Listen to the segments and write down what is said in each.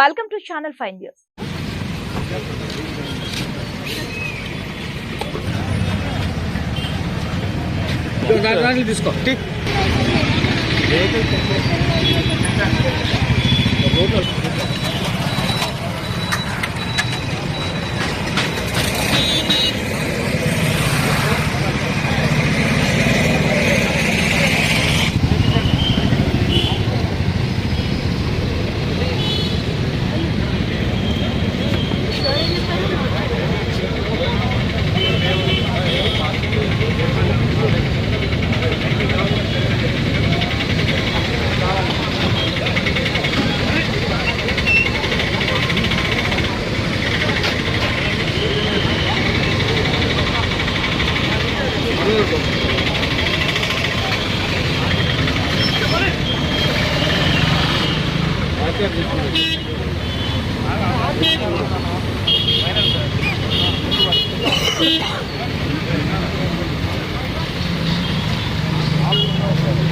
welcome to channel five news తీసుకో Thank you.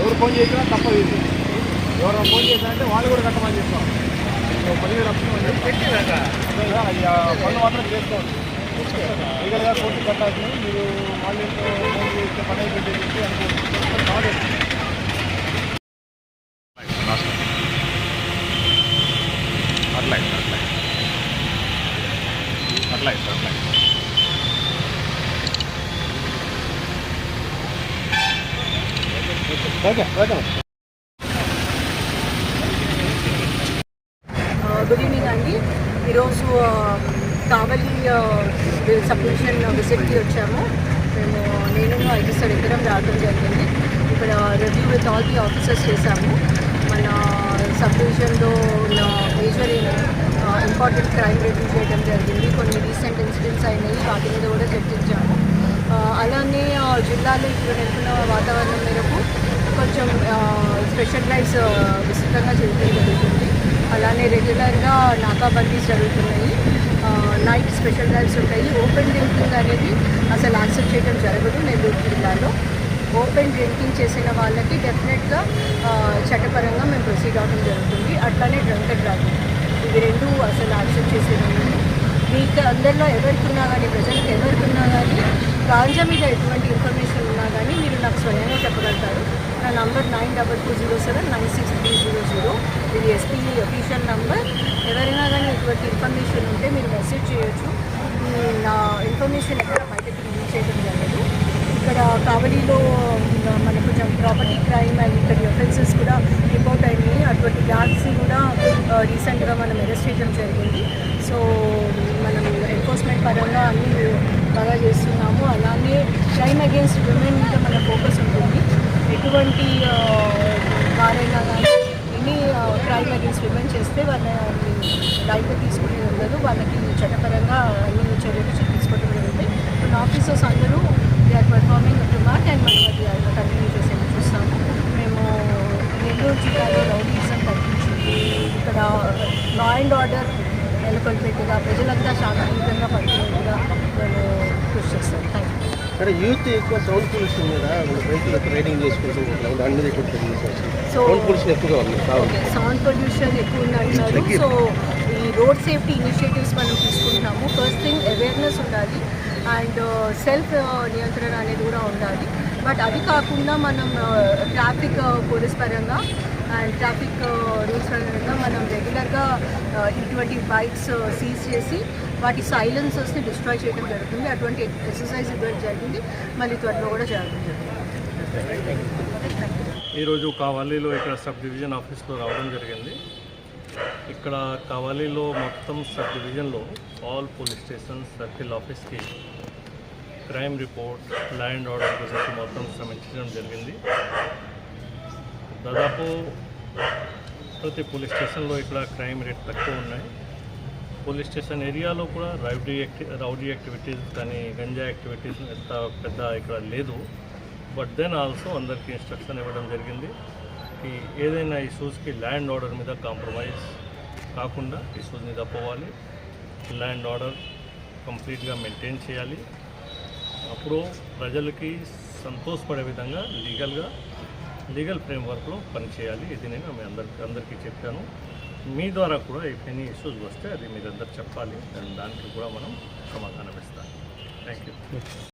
ఎవరు phone చేసినా తప్పదు ఇది. ఎవరు ఫోన్ చేసినా అంటే వాళ్ళు కూడా కట్టమని చెప్తాం. పదిహేను లక్షలు పెట్టినాక పనులు మాత్రం చేసుకోండి. లీగల్గా కోర్టు కట్టాల్సింది. మీరు వాళ్ళు ఫోన్ చేస్తే పని అయిపోయింది అనుకుంటున్నారు ఓకే ఓకే. గుడ్ ఈవినింగ్ అండి. ఈరోజు కావలి సబ్ డివిజన్ విజిట్కి వచ్చాము. మేము నేను ఐదు సార్ ఇద్దరం రావడం జరిగింది. ఇక్కడ review with all the officers చేశాము. మన సబ్ డివిజన్లో ఉన్న మేజర్ ఇంపార్టెంట్ క్రైమ్ రివ్యూ చేయడం జరిగింది. కొన్ని రీసెంట్ ఇన్సిడెంట్స్ అయినాయి వాటి మీద కూడా చర్చించాము. అలానే ఆ, జిల్లాలో ఇప్పుడు నెలకొన్న వాతావరణం మేరకు కొంచెం స్పెషల్ డ్రైవ్స్ విస్తృతంగా చేయడం జరుగుతుంది. అలానే రెగ్యులర్గా నాకాబందీస్ జరుగుతున్నాయి. నైట్ స్పెషల్ డ్రైవ్స్ ఉంటాయి. ఓపెన్ డ్రింకింగ్ అనేది అసలు యాక్సెప్ట్ చేయడం జరగదు నెల్లూరు జిల్లాలో. ఓపెన్ డ్రింకింగ్ చేసిన వాళ్ళకి డెఫినెట్గా చట్టపరంగా మేము ప్రొసీడ్ అవ్వడం జరుగుతుంది. అట్లానే డ్రంక్ అండ్ డ్రైవింగ్ ఇవి రెండు అసలు యాక్సెప్ట్ చేసేది మీకు అందరిలో ఎవరికి ఉన్నా కానీ ప్రజలకు ఎవరికి ఉన్నా కానీ గాంజా మీద ఎటువంటి ఇన్ఫర్మేషన్ ఉన్నా కానీ మీరు నాకు స్వయంగా చెప్పగలుగుతారు. నా number nine double two zero seven nine six three zero zero. ఇది ఎస్పీ అఫీషియల్ నంబర్. ఎవరైనా కానీ ఇటువంటి ఇన్ఫర్మేషన్ ఉంటే మీరు మెసేజ్ చేయొచ్చు. నా ఇన్ఫర్మేషన్ ఎక్కడ బయటకు రిలీజ్ చేయడం జరగదు. ఇక్కడ కావలిలో మన మనకు కొంచెం ప్రాపర్టీ క్రైమ్ అండ్ ఇక్కడ ఎఫెన్సెస్ కూడా రిపోర్ట్ అయినాయి. అటువంటి బ్యాగ్స్ కూడా రీసెంట్గా మనం అరెస్ట్ చేయడం జరిగింది. సో మనం ఎన్ఫోర్స్మెంట్ పరంగా అన్ని బాగా చేస్తున్నాము. అలానే క్రైమ్ అగేన్స్ట్ విమెన్ మీద మన ఫోకస్ ఉంటుంది. ఎటువంటి వారైనా కానీ ఎన్ని క్రైమ్ అగేన్స్ట్ విమెన్ చేస్తే వాళ్ళని లైఫ్ తీసుకునేది ఉండదు. వాళ్ళకి చట్టపరంగా అన్ని చర్యలు తీసుకోవడం జరుగుతాయి మన ఆఫీసర్స్ అందరూ they are performing to mark and మనం అది కంటిన్యూ చేసేది చూస్తాము మేము నెల్లూరు జిల్లాలో రౌడీజం తగ్గించి ఇక్కడ లా అండ్ ఆర్డర్ నెలకొల్పేట్టుగా ప్రజలంతా శాంతియుతంగా పడుతున్నట్టుగా మేము కృషి చేస్తాం థ్యాంక్ యూ ఇక్కడ యూత్ ఎక్కువ సౌండ్ పొల్యూషన్ మీద రైతులకు రైడింగ్ చేసుకుంటూ దాని మీద ఎక్కువ సో సౌండ్ పొల్యూషన్ ఎక్కువగా ఉంది సౌండ్ పొల్యూషన్ ఎక్కువ ఉంది అంటున్నారు సో ఈ రోడ్ సేఫ్టీ ఇనిషియేటివ్స్ మనం తీసుకుంటాము ఫస్ట్ థింగ్ అవేర్నెస్ ఉండాలి. అండ్ సెల్ఫ్ నియంత్రణ అనేది కూడా ఉండాలి. బట్ అది కాకుండా మనం ట్రాఫిక్ పోలీస్ పరంగా అండ్ ట్రాఫిక్ రూల్స్ విధంగా మనం రెగ్యులర్గా ఇటువంటి బైక్స్ సీజ్ చేసి వాటి సైలెన్సర్స్ని డిస్ట్రాయ్ చేయడం జరుగుతుంది. అటువంటి ఎక్సర్సైజ్ ఇవ్వడం జరిగింది. మళ్ళీ త్వరలో కూడా జరగడం జరుగుతుంది. ఈరోజు కావాలీలో ఇక్కడ సబ్ డివిజన్ ఆఫీస్లో రావడం జరిగింది. ఇక్కడ కావాలీలో మొత్తం సబ్ డివిజన్లో ఆల్ పోలీస్ స్టేషన్ సర్కిల్ ఆఫీస్కి crime report law and order గురించి మొత్తం సమీక్షించడం జరిగింది. దాదాపు ప్రతి పోలీస్ స్టేషన్లో ఇక్కడ క్రైమ్ రేట్ తక్కువ ఉన్నాయి. పోలీస్ స్టేషన్ ఏరియాలో కూడా రౌడీ యాక్టి రౌడీ యాక్టివిటీస్ కానీ గంజా యాక్టివిటీస్ ఎంత పెద్ద ఇక్కడ లేదు. బట్ దెన్ ఆల్సో అందరికీ ఇన్స్ట్రక్షన్ ఇవ్వడం జరిగింది. ఈ ఏదైనా ఇష్యూస్కి ల్యాండ్ ఆర్డర్ మీద కాంప్రమైజ్ కాకుండా ఇష్యూస్ని తప్పవాలి ల్యాండ్ ఆర్డర్ కంప్లీట్గా మెయింటైన్ చేయాలి. అప్పుడు ప్రజలకి సంతోషపడే విధంగా లీగల్గా లీగల్ ఫ్రేమ్వర్క్లో పనిచేయాలి. ఇది నేను మీ అందరికి అందరికీ చెప్పాను. మీ ద్వారా కూడా ఇఫ్ ఎనీ ఇష్యూస్ వస్తే అది మీరందరూ చెప్పాలి. దానికి కూడా మనం సమాధానం ఇస్తాం. Thank you